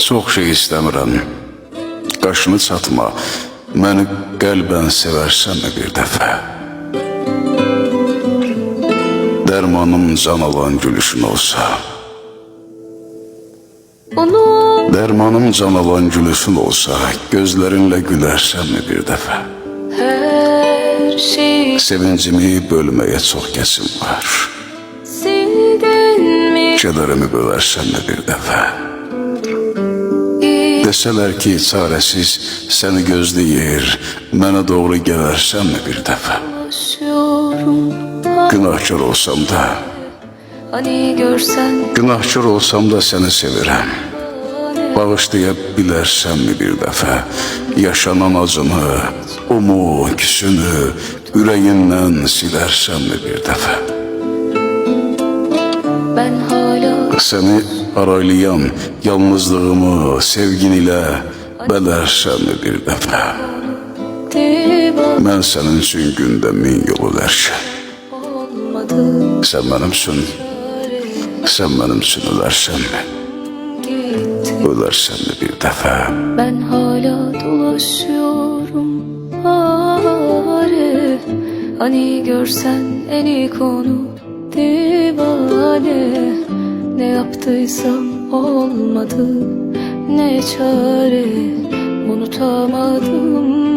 Çox şey istəmirəm. Qaşını çatma. Məni qəlbən sevərsənmi bir dəfə? Dərmanım can alan gülüşün olsa. Onu Dərmanım can alan gülüşün olsa, gözlərinlə gülərsənmi bir dəfə? her şeyi Sevincimi bölməyə çox kəsim var. sildin mi? Kədərimi bölərsənmi bir dəfə? Desələr ki, çarəsiz səni gözləyir, mənə doğru gələrsənmi bir dəfə? Günahkar olsam da, günahkar olsam da səni sevirəm. Bağışlaya bilərsənmi bir dəfə? Yaşanan acını, umu, küsünü ürəyindən silərsənmi bir dəfə? Səni araylayan yalnızlığımı sevgin ilə bələrsənmi bir dəfə? Mən sənin üçün gündə min yol ölərkən, olmadı sən mənim üçün, sən mənim üçün ölərsənmi? gitti Ölərsənmi bir dəfə? Ben hala dolaşıyorum Are Hani görsen en iyi konu divane Ne yaptıysam olmadı Ne çare Unutamadım